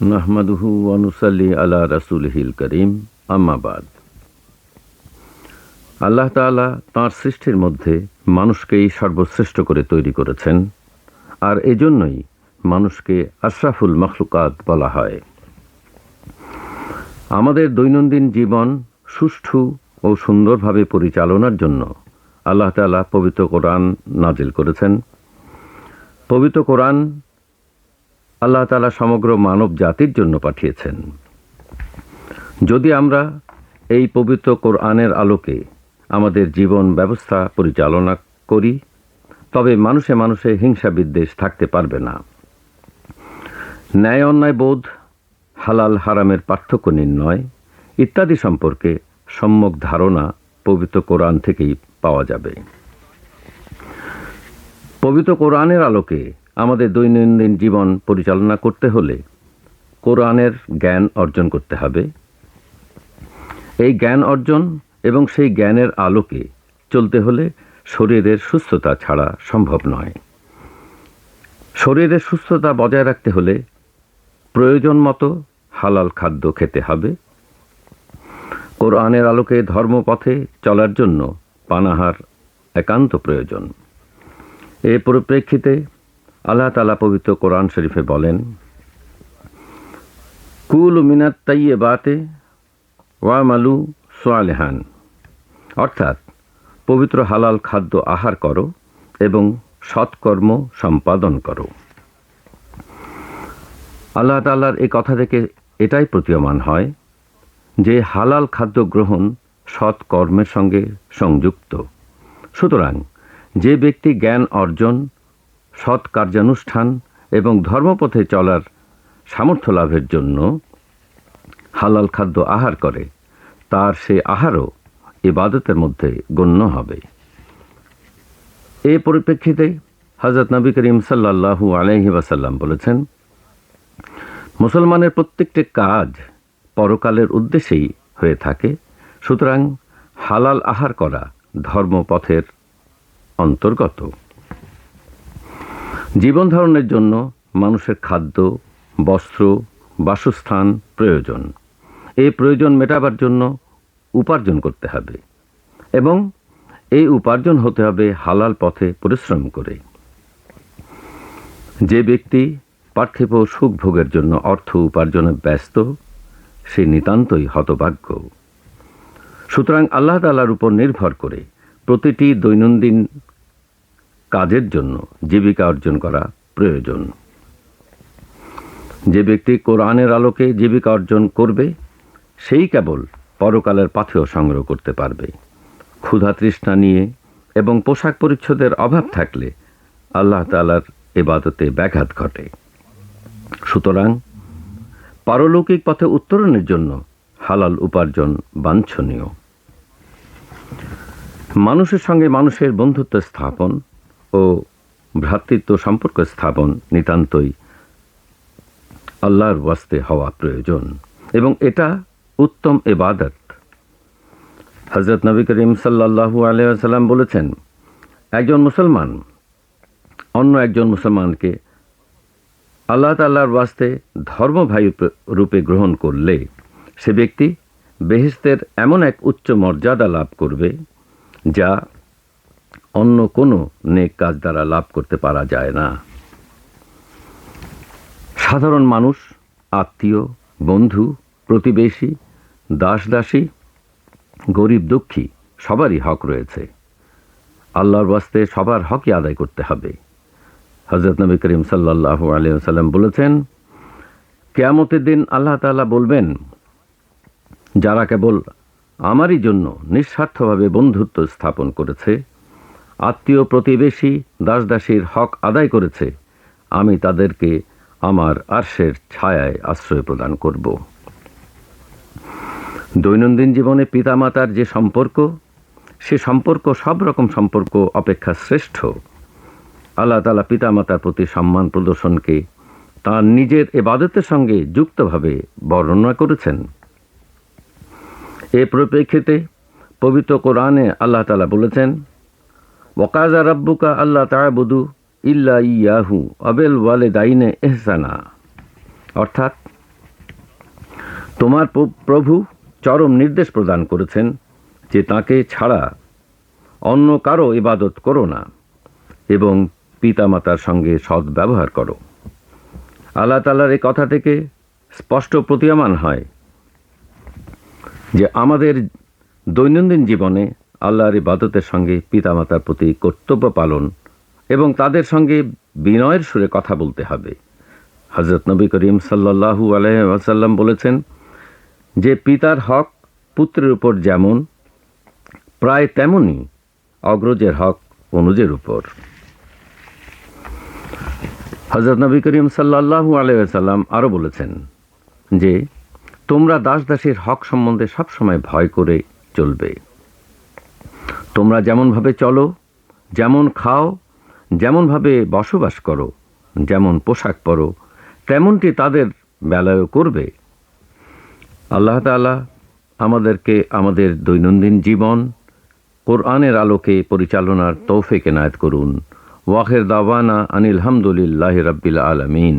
নাহমাদুহু অনুসাল্লি আলা রাসুলহিল করিম আম্মাবাদ আল্লাহ তাআলা তাঁর সৃষ্টির মধ্যে মানুষকেই সর্বশ্রেষ্ঠ করে তৈরি করেছেন, আর এজন্যই মানুষকে আশরাফুল মখলুকাত বলা হয়। আমাদের দৈনন্দিন জীবন সুষ্ঠু ও সুন্দরভাবে পরিচালনার জন্য আল্লাহ তাআলা পবিত্র কোরআন নাজিল করেছেন। পবিত্র কোরআন আল্লাহ তালা সমগ্র মানব জাতির জন্য পাঠিয়েছেন। যদি আমরা এই পবিত্র কোরআনের আলোকে আমাদের জীবন ব্যবস্থা পরিচালনা করি, তবে মানুষে মানুষে হিংসা বিদ্বেষ থাকতে পারবে না। ন্যায় অন্যায় বোধ, হালাল হারামের পার্থক্য নির্ণয় ইত্যাদি সম্পর্কে সম্যক ধারণা পবিত্র কোরআন থেকেই পাওয়া যাবে। পবিত্র কোরআনের আলোকে আমাদের দৈনন্দিন জীবন পরিচালনা করতে হলে কোরআনের জ্ঞান অর্জন করতে হবে। এই জ্ঞান অর্জন এবং সেই জ্ঞানের আলোকে চলতে হলে শরীরের সুস্থতা ছাড়া সম্ভব নয়। শরীরের সুস্থতা বজায় রাখতে হলে প্রয়োজন মতো হালাল খাদ্য খেতে হবে। কোরআনের আলোকে ধর্মপথে চলার জন্য পানাহার একান্ত প্রয়োজন। এ পরিপ্রেক্ষিতে আল্লাহ তালা পবিত্র কোরআন শরীফে বলেন, কুল মিনাত তাইয়ে বাতে ওয়া মালু সোয়ালেহান অর্থাৎ, পবিত্র হালাল খাদ্য আহার করো এবং সৎকর্ম সম্পাদন করো। আল্লাহ তাল্লার এই কথা থেকে এটাই প্রতীয়মান হয় যে হালাল খাদ্য গ্রহণ সৎ কর্মের সঙ্গে সংযুক্ত। সুতরাং, যে ব্যক্তি জ্ঞান অর্জন সৎ কার্যানুষ্ঠান এবং ধর্মপথে চলার সামর্থ্য লাভের জন্য হালাল খাদ্য আহার করে, তার সে আহারও ইবাদতের মধ্যে গণ্য হবে। এ পরিপ্রেক্ষিতে হজরত নবী করিম সাল্লাহু আলহি বলেছেন, মুসলমানের প্রত্যেকটি কাজ পরকালের উদ্দেশ্যেই হয়ে থাকে, সুতরাং হালাল আহার করা ধর্মপথের অন্তর্গত। জীবন ধারণের জন্য মানুষের খাদ্য, বস্ত্র, বাসস্থান প্রয়োজন। এই প্রয়োজন মেটাবার জন্য উপার্জন করতে হবে এবং এই উপার্জন হতে হবে হালাল পথে পরিশ্রম করে। যে ব্যক্তি পার্থিব সুখ ভোগের জন্য অর্থ উপার্জনে ব্যস্ত, সে নিতান্তই হতভাগ্য। সুতরাং আল্লাহ তালার উপর নির্ভর করে প্রতিটি দৈনন্দিন কাজের জন্য, জীবিকা অর্জন করা প্রয়োজন। যে ব্যক্তি কোরআনের আলোকে জীবিকা অর্জন করবে, সেই কেবল পরকালের পাথেও সংগ্রহ করতে পারবে। ক্ষুধা তৃষ্ণা নিয়ে এবং পোশাক পরিচ্ছদের অভাব থাকলে আল্লাহ তালার এবাদতে ব্যাঘাত ঘটে। সুতরাং পারলৌকিক পথে উত্তরণের জন্য হালাল উপার্জন বাঞ্ছনীয়। মানুষের সঙ্গে মানুষের বন্ধুত্ব স্থাপন ও ভ্রাতৃত্ব সম্পর্ক স্থাপন নিতান্তই আল্লাহর ওয়াস্তে হওয়া প্রয়োজন। এবং এটা উত্তম এবাদত। হজরত নবী করিম সাল্লাহু আলিয়াল্লাম বলেছেন, একজন মুসলমান অন্য একজন মুসলমানকে আল্লাহ তাল্লাহর ওয়াস্তে ধর্মভাই রূপে গ্রহণ করলে সে ব্যক্তি বেহেস্তের এমন এক উচ্চ মর্যাদা লাভ করবে যা অন্য কোনো নেক কাজ দ্বারা লাভ করতে পারা যায় না। সাধারণ মানুষ, আত্মীয়, বন্ধু, প্রতিবেশী দাস দাসী গরিব দুঃখী, সবারই হক রয়েছে। আল্লাহর বাস্তে সবার হকই আদায় করতে হবে। হজরত নবী করিম সাল্লাহ আলিয়াল্লাম বলেছেন, কেয়ামতের দিন আল্লাহ তালা বলবেন, যারা কেবল আমারই জন্য নিঃস্বার্থভাবে বন্ধুত্ব স্থাপন করেছে আত্মীয় প্রতিবেশী দাসদাসীর হক আদায় করেছে। আমি তাদেরকে আমার আর্শের ছায়ায় আশ্রয় প্রদান করব। দৈনন্দিন জীবনে পিতামাতার যে সম্পর্ক, সে সম্পর্ক, সব রকম সম্পর্ক অপেক্ষা শ্রেষ্ঠ। আল্লাহ তালা পিতামাতার প্রতি সম্মান প্রদর্শনকে তার নিজের এবাদতের সঙ্গে যুক্তভাবে বর্ণনা করেছেন। এ পরিপ্রেক্ষিতে পবিত্র কোরআনে আল্লাহ তালা বলেছেন ওকাজা রব্বুকা আল্লাহ তায়াবুদু ইল্লা ইয়াহু, অবেল ওয়ালে দাইনে এহসানা অর্থাৎ, তোমার প্রভু চরম নির্দেশ প্রদান করেছেন যে তাকে ছাড়া অন্য কারও ইবাদত করো না এবং পিতামাতার সঙ্গে সৎ ব্যবহার করো। আল্লাহ তালার এই কথা থেকে স্পষ্ট প্রতীয়মান হয় যে আমাদের দৈনন্দিন জীবনে আল্লাহর ইবাদতের সঙ্গে পিতামাতার প্রতি কর্তব্য পালন এবং তাদের সঙ্গে বিনয়ের সুরে কথা বলতে হবে। হজরত নবী করিম সাল্লাহু আলহাম বলেছেন যে পিতার হক পুত্রের উপর যেমন, প্রায় তেমনই অগ্রজের হক অনুজের উপর। হজরত নবী করিম সাল্লাহু আলাইসাল্লাম আরও বলেছেন যে, তোমরা দাস দাসীর হক সম্বন্ধে সবসময় ভয় করে চলবে। তোমরা যেমনভাবে চলো, যেমন খাও যেমনভাবে বসবাস করো, যেমন পোশাক পরো, তেমনটি তাদের বেলায়ও করবে। আল্লাহ তাআলা আমাদেরকে আমাদের দৈনন্দিন জীবন, কোরআনের আলোকে পরিচালনার তৌফিক এনায়েত করুন। ওয়াহের দাওয়ানা আনিল হামদুলিল্লাহ রাব্বিল আলামিন।